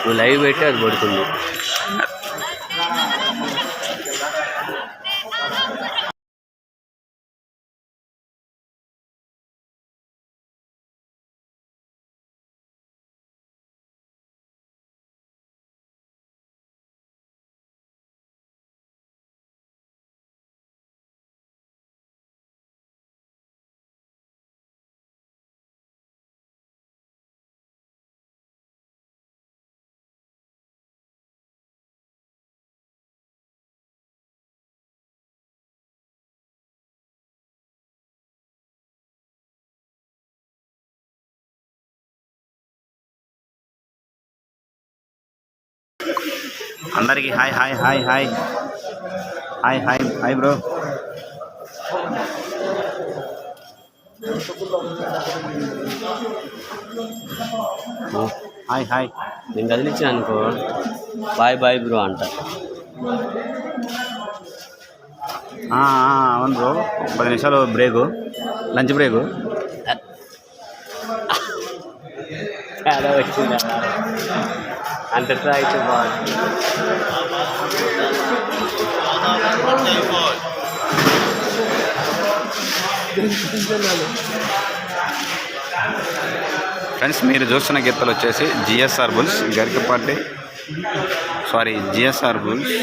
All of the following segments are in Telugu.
నువ్వు లైవ్ పెట్టి అది పడుతుంది అందరికి hi hi hi hi. Hi hi hi bro. Hi hi. నేను కదిలించిన అనుకో. బాయ్ బాయ్ బ్రో అంట. అవును బ్రో. పది నిమిషాలు బ్రేకు. Lunch break. అంతటా అయితే బాగుంది ఫ్రెండ్స్ మీరు చూస్తున్న గీతలు వచ్చేసి GSR bulls Garikapati sorry GSR bulls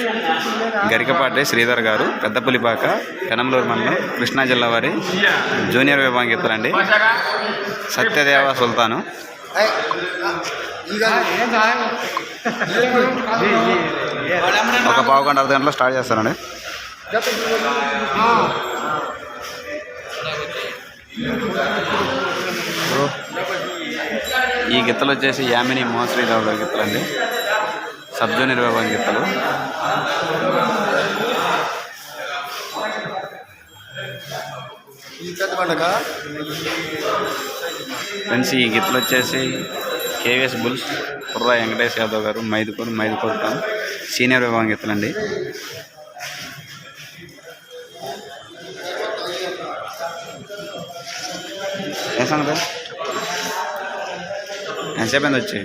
Garikapati Sridhar గారు పెద్దపులిపాక పెనంలూరు మండలం కృష్ణా జిల్లా వారి జూనియర్ విభాగం గీతలండి. సత్యదేవ సుల్తాను. ఒక పావు గంట అర్ధ గంటలో స్టార్ట్ చేస్తానండి. ఈ గిత్తలు వచ్చేసి యామిని మోహశ్రీరావు గారి గిత్తలు అండి. సబ్ జూనియర్ విభాగం గిత్తలు. ఫ్రెండ్స్ ఈ గిత్తలు వచ్చేసి కేవీఎస్ బుల్స్ కుర్ర వెంకటేష్ యాదవ్ గారు మైదుకూరు మైదుకూరు టౌన్ సీనియర్ విభాగం గిత్తలండి ఏ సంగతి? ఎంతసేపు వచ్చి?